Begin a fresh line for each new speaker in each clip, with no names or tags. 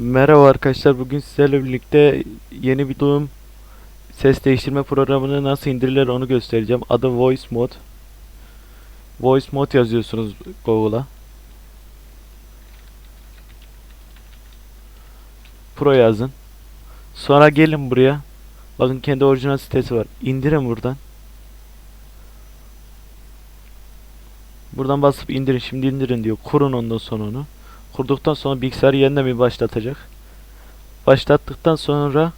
Merhaba arkadaşlar. Bugün sizlerle birlikte yeni bir doğum ses değiştirme programını nasıl indirilir onu göstereceğim. Adı Voice Mod. Voice Mod yazıyorsunuz Google'a. Pro yazın. Sonra gelin buraya. Bakın kendi orijinal sitesi var. İndirin buradan. Buradan basıp indirin. Şimdi indirin diyor. Kurun ondan sonra onu. Kurduktan sonra bilgisayarı yeniden bir başlatacak. Başlattıktan sonra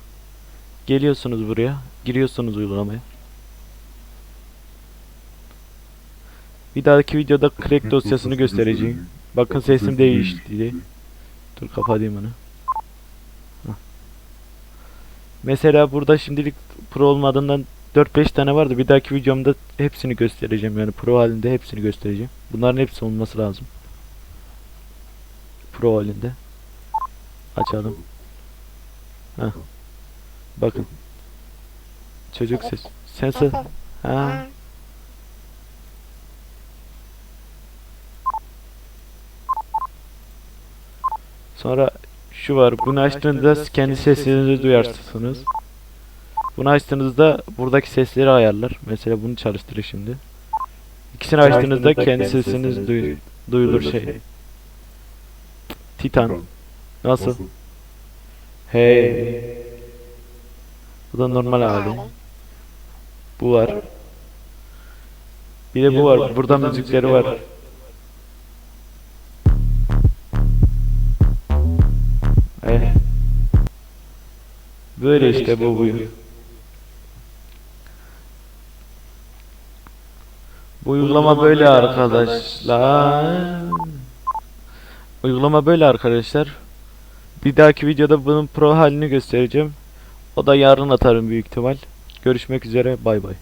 geliyorsunuz buraya. Giriyorsunuz uygulamaya. Bir dahaki videoda crack dosyasını göstereceğim. Bakın sesim değişti. Dur kapatayım onu. Mesela burada şimdilik pro olmadığından 4-5 tane vardı. Bir dahaki videomda hepsini göstereceğim. Yani pro halinde hepsini göstereceğim. Bunların hepsi olması lazım. Pro halinde. Açalım. Heh. Bakın. Çocuk ses. Sen ses. Ha. Sonra şu var. Bunu açtığınızda kendi seslerinizi duyarsınız. Bunu açtığınızda buradaki sesleri ayarlar. Mesela bunu çalıştırır şimdi. İkisini açtığınızda kendi sesiniz duy- duyulur şey. Titan. Nasıl? Hey. Bu da normal hali. Bu var. Bir de bu var. Burada müzikleri var. Eh. Böyle işte bu bu. Bu uygulama böyle arkadaşlar. Uygulama böyle arkadaşlar. Bir dahaki videoda bunun pro halini göstereceğim. O da yarın atarım büyük ihtimal. Görüşmek üzere. Bay bay.